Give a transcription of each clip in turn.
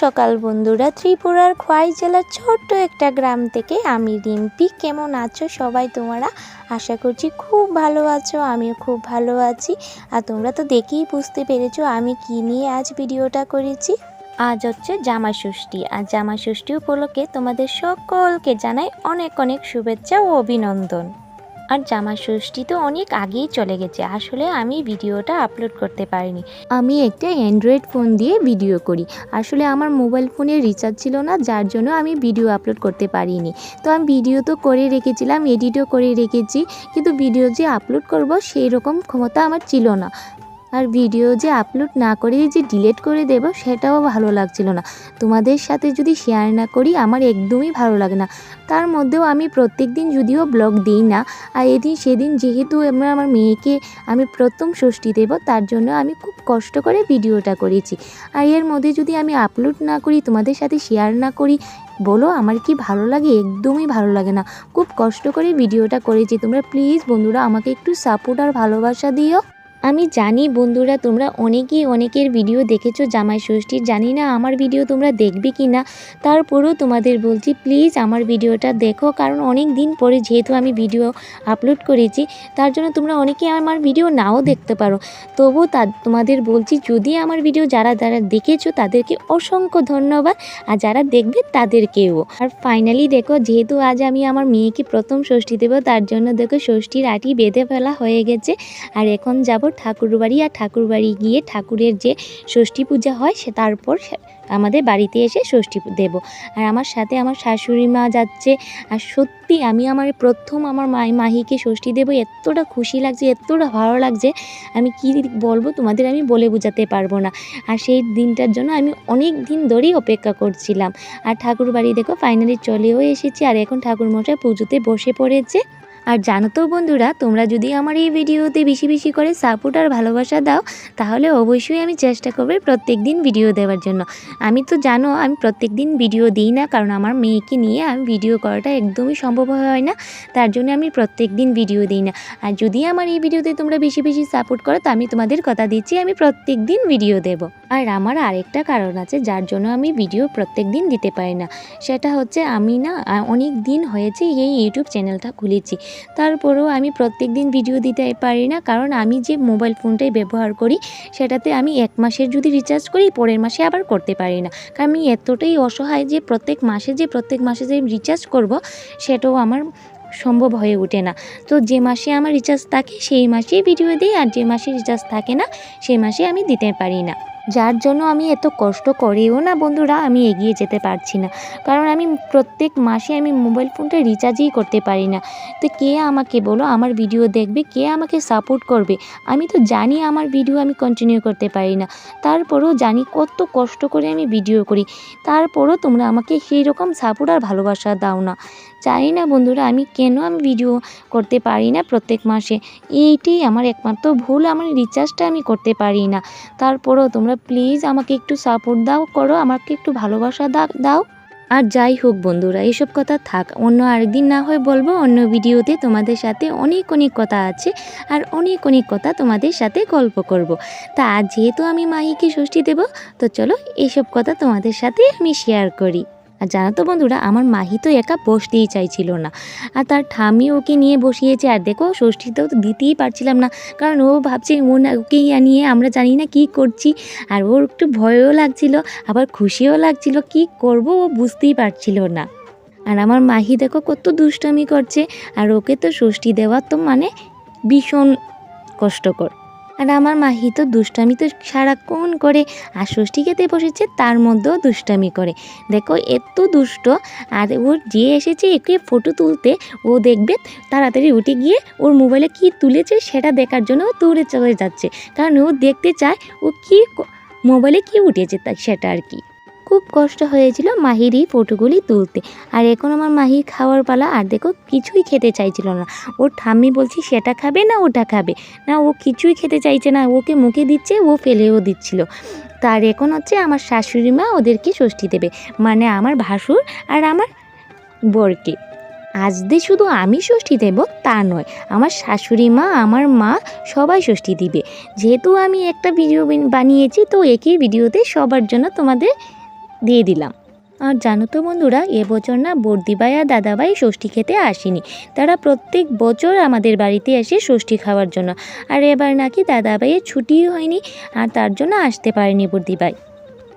সকাল বন্ধুরা। ত্রিপুরার খোয়াই জেলার ছোট্ট একটা গ্রাম থেকে আমি রিম্পি। কেমন আছো সবাই তোমরা? আশা করছি খুব ভালো আছো, আমিও খুব ভালো আছি। আর তোমরা তো দেখেই বুঝতে পেরেছ আমি কি নিয়ে আজ ভিডিওটা করেছি। আজ হচ্ছে জামা ষষ্ঠী। আর জামা ষষ্ঠী উপলক্ষে তোমাদের সকলকে জানাই অনেক অনেক শুভেচ্ছা ও অভিনন্দন। আর জামা ষষ্ঠী তো অনেক আগেই চলে গেছে। আসলে আমি ভিডিওটা আপলোড করতে পারিনি। আমি একটা অ্যান্ড্রয়েড ফোন দিয়ে ভিডিও করি। আসলে আমার মোবাইল ফোনে রিচার্জ ছিল না, যার জন্য আমি ভিডিও আপলোড করতে পারিনি। তো আমি ভিডিও তো করে রেখেছিলাম এডিটও করে রেখেছি। কিন্তু ভিডিও যে আপলোড করব সেই রকম ক্ষমতা আমার ছিল না। আর ভিডিও যে আপলোড না করে যে ডিলিট করে দেব, সেটাও ভালো লাগছিল না। তোমাদের সাথে যদি শেয়ার না করি, আমার একদমই ভালো লাগে না। তার মধ্যেও আমি প্রত্যেক দিন যদিও ব্লগ দিই না, আর এদিন সেদিন যেহেতু আমরা আমার মেয়েকে আমি প্রথম ষষ্ঠী দেব, তার জন্য আমি খুব কষ্ট করে ভিডিওটা করেছি। আর এর মধ্যে যদি আমি আপলোড না করি, তোমাদের সাথে শেয়ার না করি, বলো আমার কি ভালো লাগে? একদমই ভালো লাগে না। খুব কষ্ট করে ভিডিওটা করেছি। তোমরা প্লিজ বন্ধুরা আমাকে একটু সাপোর্ট আর ভালোবাসা দিও। আমি জানি বন্ধুরা তোমরা অনেকেই অনেকের ভিডিও দেখেছ, জামাই ষষ্ঠীর জানি না আমার ভিডিও তোমরা দেখবে কি না তারপরেও তোমাদের বলছি প্লিজ আমার ভিডিওটা দেখো। কারণ অনেক দিন পরে যেহেতু আমি ভিডিও আপলোড করেছি, তার জন্য তোমরা অনেকে আমার ভিডিও নাও দেখতে পারো। তবু তা, তোমাদের বলছি, যদি আমার ভিডিও যারা যারা দেখেছ, তাদেরকে অসংখ্য ধন্যবাদ। আর যারা দেখবে, তাদেরকেও। আর ফাইনালি দেখো, যেহেতু আজ আমি আমার মেয়েকে প্রথম ষষ্ঠী দেবো, তার জন্য দেখো, ষষ্ঠীর আটি বেঁধে ফেলা হয়ে গেছে। আর এখন যাব ঠাকুরবাড়ি আর ঠাকুরবাড়ি গিয়ে ঠাকুরের যে ষষ্ঠী পূজা হয়, সে তারপর আমাদের বাড়িতে এসে ষষ্ঠী দেব। আর আমার সাথে আমার শাশুড়ি মা যাচ্ছে, আর সত্যি আমি আমার প্রথম আমার মাই, মাহিকে ষষ্ঠী দেবো, এতটা খুশি লাগছে, এতটা ভালো লাগছে, আমি কি বলব তোমাদের আমি বলে বোঝাতে পারব না। আর সেই দিনটার জন্য আমি অনেক দিন ধরেই অপেক্ষা করছিলাম। আর ঠাকুর বাড়ি দেখো ফাইনালি চলেও এসেছি, আর এখন ঠাকুর মশাই পুজোতে বসে পড়েছে। আর জানো তো বন্ধুরা, তোমরা যদি আমার এই ভিডিওতে বেশি বেশি করে সাপোর্ট আর ভালোবাসা দাও, তাহলে অবশ্যই আমি চেষ্টা করব প্রত্যেক দিন ভিডিও দেওয়ার জন্য। আমি তো জানো, আমি প্রত্যেক দিন ভিডিও দিই না, কারণ আমার মেয়েকে নিয়ে আমি ভিডিও করাটা একদমই সম্ভব হয় না, তার জন্য আমি প্রত্যেক দিন ভিডিও দিই না। আর যদি আমার এই ভিডিওতে তোমরা বেশি বেশি সাপোর্ট করো, তো আমি তোমাদের কথা দিচ্ছি, আমি প্রত্যেক দিন ভিডিও দেব। আর আমার আরেকটা কারণ আছে, যার জন্য আমি ভিডিও প্রত্যেক দিন দিতে পারি না। সেটা হচ্ছে আমি না অনেক দিন হয়েছে এই ইউটিউব চ্যানেলটা খুলেছি। তারপরেও আমি প্রত্যেক দিন ভিডিও দিতে পারি না, কারণ আমি যে মোবাইল ফোনটাই ব্যবহার করি, সেটাতে আমি এক মাসের যদি রিচার্জ করি, পরের মাসে আবার করতে পারি না। কারণ আমি এতটাই অসহায় যে প্রত্যেক মাসে যে, প্রত্যেক মাসে যে রিচার্জ করব, সেটাও আমার সম্ভব হয়ে ওঠে না। তো যে মাসে আমার রিচার্জ থাকে, সেই মাসেই ভিডিও দিই, আর যে মাসে রিচার্জ থাকে না, সেই মাসে আমি দিতে পারি না। যার জন্য আমি এত কষ্ট করেও না বন্ধুরা আমি এগিয়ে যেতে পারছি না। কারণ আমি প্রত্যেক মাসে আমি মোবাইল ফোনটা রিচার্জই করতে পারি না। তো কে আমাকে বলো, আমার ভিডিও দেখবে, কে আমাকে সাপোর্ট করবে? আমি তো জানি আমার ভিডিও আমি কন্টিনিউ করতে পারি না। তারপরেও জানি কত কষ্ট করে আমি ভিডিও করি। তারপরও তোমরা আমাকে সেই রকম সাপোর্ট আর ভালোবাসা দাও না। জানি না বন্ধুরা আমি কেন আমি ভিডিও করতে পারি না প্রত্যেক মাসে। এইটাই আমার একমাত্র ভুল, আমার রিচার্জটা আমি করতে পারি না। তারপরেও তোমরা প্লিজ আমাকে একটু সাপোর্ট দাও, করো, আমাকে একটু ভালোবাসা দাও আর যাই হোক বন্ধুরা, এসব কথা থাক, অন্য আরেকদিন না হয় বলব, অন্য ভিডিওতে তোমাদের সাথে অনেক অনেক কথা আছে আর অনেক অনেক কথা তোমাদের সাথে গল্প করব। তা আজ যেহেতু আমি মাহিকে ষষ্ঠী দেব, তো চলো এইসব কথা তোমাদের সাথে আমি শেয়ার করি আর জানো তো বন্ধুরা, আমার মাহি তো একা বসতেই চাইছিল না। আর তার ঠামি ওকে নিয়ে বসিয়েছে, আর দেখো ষষ্ঠীতেও তো দিতেই পারছিলাম না, কারণ ও ভাবছে ও না ওকেই নিয়ে আমরা জানি না কি করছি। আর ওর একটু ভয়ও লাগছিল, আবার খুশিও লাগছিল, কি করব ও বুঝতেই পারছিল না। আর আমার মাহি দেখো কত দুষ্টামি করছে, আর ওকে তো ষষ্ঠী দেওয়া তো মানে ভীষণ কষ্টকর। আর আমার মাহি তো দুষ্টামি তো সারাক্ষণ করে আর ষষ্ঠী খেতে বসেছে, তার মধ্যেও দুষ্টামি করে। দেখো এত দুষ্ট। আর ওর যে এসেছে একে ফটো তুলতে, ও দেখবে তাড়াতাড়ি উঠে গিয়ে ওর মোবাইলে কি তুলেছে সেটা দেখার জন্য ও দৌড়ে চলে যাচ্ছে। কারণ ও দেখতে চায় ও কি মোবাইলে কি উঠেছে তা সেটা আর কি। খুব কষ্ট হয়েছিল মাহির এই ফটোগুলি তুলতে। আর এখন আমার মাহির খাওয়ার পালা আর দেখো কিছুই খেতে চাইছিল না। ওর ঠাম্মি বলছি, সেটা খাবে না, ওটা খাবে। না, ও কিছুই খেতে চাইছে না, ওকে মুখে দিচ্ছে, ও ফেলেও দিচ্ছিল। তার এখন হচ্ছে আমার শাশুড়ি মা ওদেরকে ষষ্ঠী দেবে মানে আমার ভাসুর আর আমার বরকে। আজ দিয়ে শুধু আমি ষষ্ঠী দেব, তা নয়, আমার শাশুড়ি মা, আমার মা সবাই ষষ্ঠী দিবে। যেহেতু আমি একটা ভিডিও বানিয়েছি, তো একই ভিডিওতে সবার জন্য তোমাদের দিয়ে দিলাম। আর জানো তো বন্ধুরা এবছর না বর্দিবাই আর দাদাবাই ষষ্ঠী খেতে আসেনি। তারা প্রত্যেক বছর আমাদের বাড়িতে এসে ষষ্ঠী খাওয়ার জন্য। আর এবার নাকি দাদাভাইয়ের ছুটিই হয়নি আর তার জন্য আসতে পারেনি বর্দিবাই।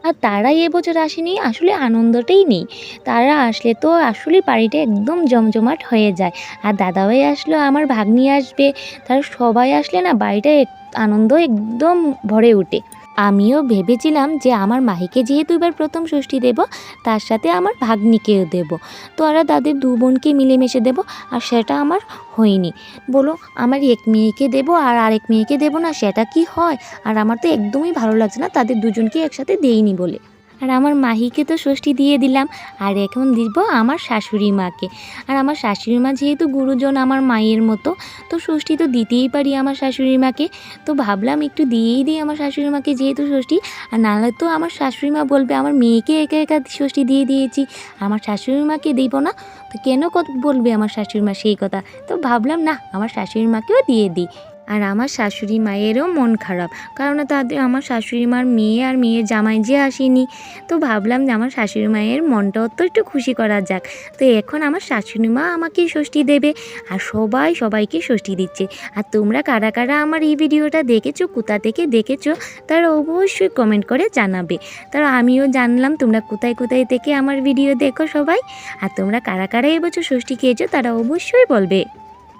আর তারা এবছর আসেনি, আসলে আনন্দটাই নেই। তারা আসলে তো আসলে বাড়িটা একদম জমজমাট হয়ে যায়। আর দাদাভাই আসলো, আমার ভাগ্নি আসবে। তারা সবাই আসলে না বাড়িটা আনন্দ একদম ভরে ওঠে। আমিও ভেবেছিলাম যে আমার মাহিকে যেহেতু এবার প্রথম ষষ্ঠী দেব, তার সাথে আমার ভাগ্নিকেও দেব। তো আর তাদের দু বোনকে মিলেমিশে দেব, আর সেটা আমার হয়নি। বলো, আমার এক মেয়েকে দেব আর আরেক মেয়েকে দেব না, সেটা কি হয়? আর আমার তো একদমই ভালো লাগছে না, তাদের দুজনকে একসাথে দেইনি বলে। আর আমার মাহিকে তো ষষ্ঠী দিয়ে দিলাম, আর এখন দিব আমার শাশুড়ি মাকে। আর আমার শাশুড়ি মা যেহেতু গুরুজন আমার মায়ের মতো, তো ষষ্ঠী তো দিতেই পারি আমার শাশুড়ি মাকে। তো ভাবলাম একটু দিয়েই দিই আমার শাশুড়ি মাকে যেহেতু ষষ্ঠী, আর নাহলে তো আমার শাশুড়ি মা বলবে আমার মেয়েকে একা একা ষষ্ঠী দিয়ে দিয়েছি, আমার শাশুড়ি মাকে দিব না। তো কেন বলবে আমার শাশুড়ি মা সেই কথা? তো ভাবলাম না, আমার শাশুড়ি মাকেও দিয়ে দিই। আর আমার শাশুড়ি মায়েরও মন খারাপ। কারণ তাদের, আমার শাশুড়ি মার মেয়ে আর মেয়ের জামাই যে আসেনি, তো ভাবলাম যে আমার শাশুড়ি মায়ের মনটাও তো একটু খুশি করা যাক। তো এখন আমার শাশুড়ি মা আমাকেই ষষ্ঠী দেবে আর সবাই সবাইকে ষষ্ঠী দিচ্ছে। আর তোমরা কারা কারা আমার এই ভিডিওটা দেখেছ, কোথা থেকে দেখেছ, তারা অবশ্যই কমেন্ট করে জানাবে। তারা আমিও জানলাম তোমরা কোথায় কোথায় থেকে আমার ভিডিও দেখো সবাই। আর তোমরা কারা কারা এবছর ষষ্ঠী খেয়েছো, তারা অবশ্যই বলবে।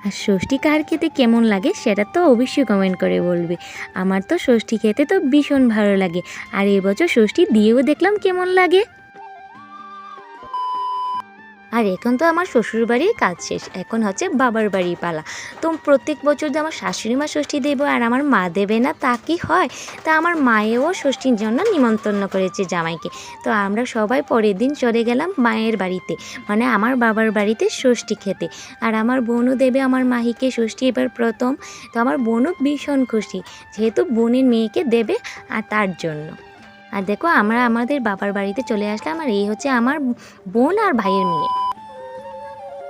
আর ষষ্ঠী কার খেতে কেমন লাগে সেটা তো অবশ্যই কমেন্ট করে বলবে। আমার তো ষষ্ঠী খেতে তো ভীষণ ভালো লাগে। আর এবছর ষষ্ঠী দিয়েও দেখলাম কেমন লাগে। আর এখন তো আমার শ্বশুর বাড়ির কাজ শেষ, এখন হচ্ছে বাবার বাড়ির পালা। তো প্রত্যেক বছর যে আমার শাশুড়ি মা ষষ্ঠী দেবো আর আমার মা দেবে না, তা কি হয়? তা আমার মায়েও ষষ্ঠীর জন্য নিমন্ত্রণ করেছে জামাইকে। তো আমরা সবাই পরের দিন চলে গেলাম মায়ের বাড়িতে মানে আমার বাবার বাড়িতে ষষ্ঠী খেতে। আর আমার বোনও দেবে আমার মাহিকে ষষ্ঠী এবার প্রথম। তো আমার বোনও ভীষণ খুশি, যেহেতু বোনের মেয়েকে দেবে আর তার জন্য। আর দেখো আমরা আমাদের বাবার বাড়িতে চলে আসলাম আর এই হচ্ছে আমার বোন আর ভাইয়ের মেয়ে।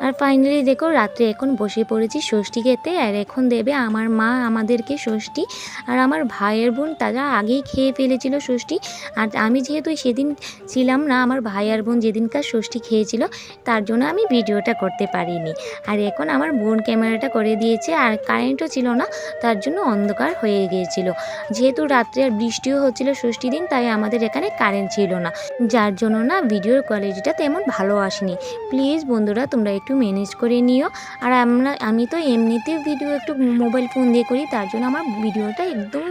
আর ফাইনালি দেখো, রাত্রে এখন বসে পড়েছি ষষ্ঠী খেতে, আর এখন দেবে আমার মা আমাদেরকে ষষ্ঠী, আর আমার ভাইয়ের বোন তারা আগেই খেয়ে ফেলেছিল ষষ্ঠী, আর আমি যেহেতু সেদিন ছিলাম না, আমার ভাই আর বোন যেদিনকার ষষ্ঠী খেয়েছিল, তার জন্য আমি ভিডিওটা করতে পারিনি। আর এখন আমার বোন ক্যামেরাটা করে দিয়েছে, আর কারেন্টও ছিল না, তার জন্য অন্ধকার হয়ে গিয়েছিল। যেহেতু রাত্রে আর বৃষ্টিও হচ্ছিল ষষ্ঠী দিন, তাই আমাদের এখানে কারেন্ট ছিল না। যার জন্য না ভিডিওর কোয়ালিটিটা তেমন ভালো আসেনি। প্লিজ বন্ধুরা, তোমরা একটু ম্যানেজ করে নিও। আর আমরা, আমি তো এমনিতেই ভিডিও একটু মোবাইল ফোন দিয়ে করি, তার জন্য আমার ভিডিওটা একদম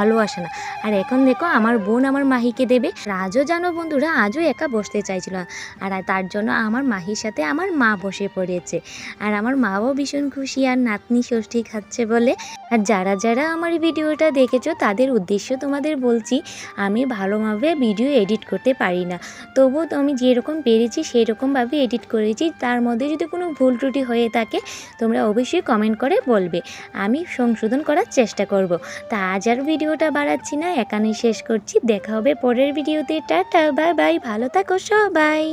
ভালো আসে না। আর এখন দেখো আমার বোন আমার মাহিকে দেবে। আজও জানো বন্ধুরা, আজও একা বসতে চাইছিল। আর তার জন্য আমার মাহির সাথে আমার মা বসে পড়েছে। আর আমার মাও ভীষণ খুশি আর নাতনি ষষ্ঠী খাচ্ছে বলে। আর যারা যারা আমার ভিডিওটা দেখেছ, তাদের উদ্দেশ্য তোমাদের বলছি, আমি ভালোভাবে ভিডিও এডিট করতে পারি না। তবুও তো আমি যেরকম পেরেছি সেই রকমভাবে এডিট করেছি। তার মধ্যে যদি কোনো ভুল ত্রুটি হয়ে থাকে, তোমরা অবশ্যই কমেন্ট করে বলবে। আমি সংশোধন করার চেষ্টা করব। তা আজ আর ভিডিওটা বাড়াচ্ছি না, এখানেই শেষ করছি। দেখা হবে পরের ভিডিওতে। টাটা, বাই বাই, ভালো থাকো সবাই।